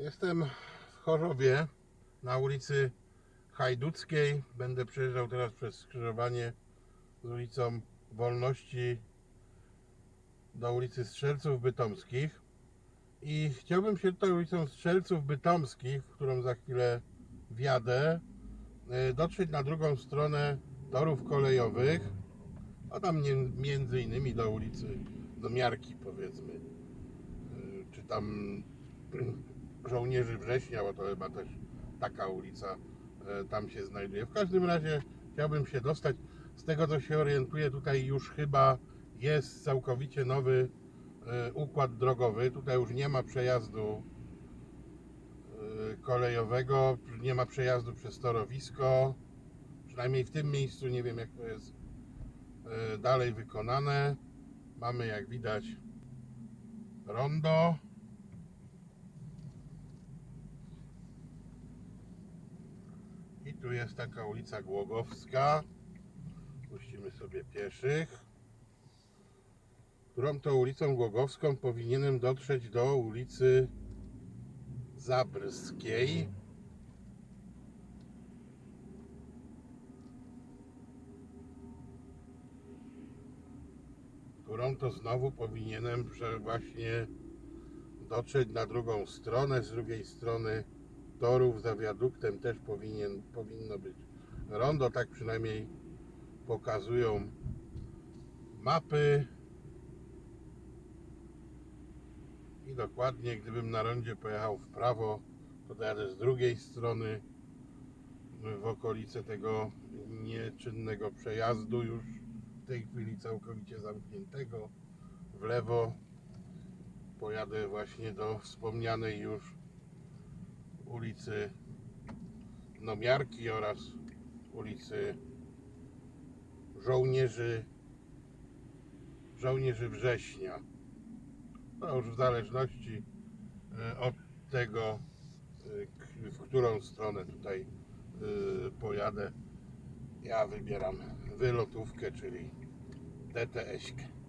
Jestem w Chorzowie na ulicy Hajduckiej. Będę przejeżdżał teraz przez skrzyżowanie z ulicą Wolności do ulicy Strzelców Bytomskich. I chciałbym się tutaj ulicą Strzelców Bytomskich, w którą za chwilę wjadę, y, dotrzeć na drugą stronę torów kolejowych, a tam między innymi do ulicy, do Miarki powiedzmy, Y, czy tam żołnierzy września, bo to chyba też taka ulica e, tam się znajduje. W każdym razie chciałbym się dostać. Z tego co się orientuję, tutaj już chyba jest całkowicie nowy e, układ drogowy. Tutaj już nie ma przejazdu e, kolejowego, nie ma przejazdu przez torowisko. Przynajmniej w tym miejscu nie wiem jak to jest dalej wykonane. Mamy jak widać rondo. Tu jest taka ulica Głogowska. Puścimy sobie pieszych. Którą to ulicą Głogowską powinienem dotrzeć do ulicy Zabrskiej. Którą to znowu powinienem właśnie dotrzeć na drugą stronę. Z drugiej strony torów za wiaduktem też powinien, powinno być rondo, tak przynajmniej pokazują mapy. I dokładnie, gdybym na rondzie pojechał w prawo, to dojadę z drugiej strony w okolice tego nieczynnego przejazdu już w tej chwili całkowicie zamkniętego. W lewo pojadę właśnie do wspomnianej już ulicy Nomiarki oraz ulicy Żołnierzy Żołnierzy Września. No już w zależności e, od tego, e, w którą stronę tutaj e, pojadę. Ja wybieram wylotówkę, czyli DTS-kę.